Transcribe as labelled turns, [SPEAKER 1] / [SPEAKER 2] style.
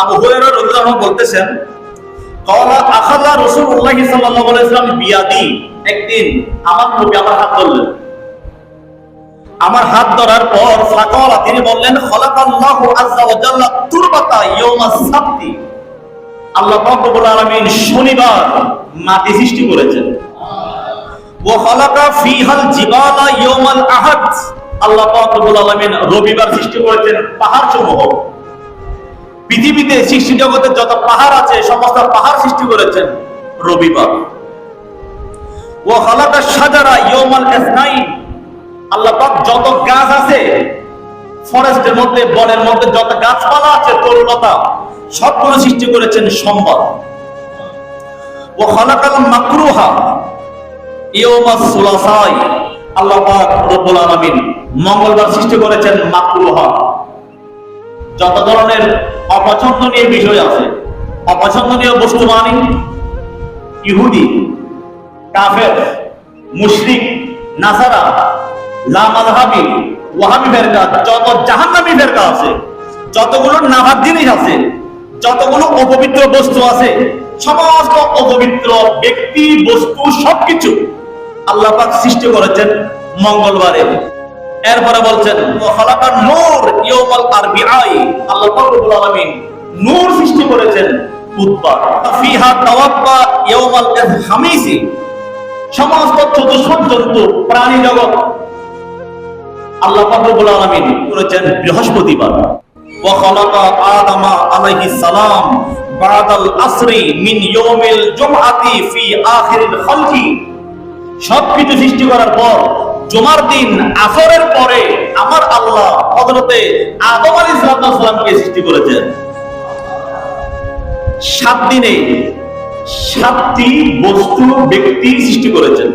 [SPEAKER 1] আবু হুরায়রা রাদিয়াল্লাহু বলতেছেন কওলা আখাযা সাল্লাল্লাহু আলাইহি ওয়াসাল্লাম বিয়াদি। একদিন আমার নবী আমার হাত ধরলেন। আমার হাত ধরার পর ফাকালা, তিনি বললেন আযজা ওয়া জাল্লা তুরবাতা ইয়াউমাস সাবতি। আল্লাহ পাক রব্বুল আলামিন শনিবার মাটি সৃষ্টি করেছেন। ওয়া খালাকা ফিহাল জিবালা ইয়াউমাল আহাদ। আল্লাহ পাক রব্বুল আলামিন রবিবার সৃষ্টি করেছেন পাহাড় সমূহ পৃথিবীতে সৃষ্টি জগতে যত পাহাড় আছে, সমস্ত পাহাড় সৃষ্টি করেছেন রবিবার ওয়া খালাকা ইয়াউমাল ইসনাইন। আল্লাহ পাক যত গাছ আছে, ফরেস্টের মধ্যে, বনের মধ্যে যত গাছপালা আছে তরুলতা সবগুলো সৃষ্টি করেছেন সোমবার ও খালাকাল মাকরুহা ইয়ৌমা সুলাসাই। আল্লাহ পাক রব্বুল মঙ্গলবার সৃষ্টি করেছেন মাকরুহা। যত ধরনের অপছন্দনীয় বিষয় আছে, অপছন্দনীয় বস্তু মানে ইহুদি, কাফের, মুশরিক, নাসারা লামাযহাবি ওয়াহাবি ফেরকা, যত জাহান্নামী ফেরকা আছে, যতগুলো নাভাব জিনিস আছে, যতগুলো অপবিত্র বস্তু আছে, সমস্ত অপবিত্র ব্যক্তি, বস্তু, সবকিছু আল্লাহ পাক সৃষ্টি করেছেন মঙ্গলবারে। এরপরে বলছেন নূর নূর সৃষ্টি করেছেন সবকিছু সৃষ্টি করার পর জুমার দিন আসরের পরে আমার আল্লাহ হযরতে আদম আলী সালামকে সৃষ্টি করেছেন। সাত দিনে সাতটি বস্তু ব্যক্তি সৃষ্টি করেছেন।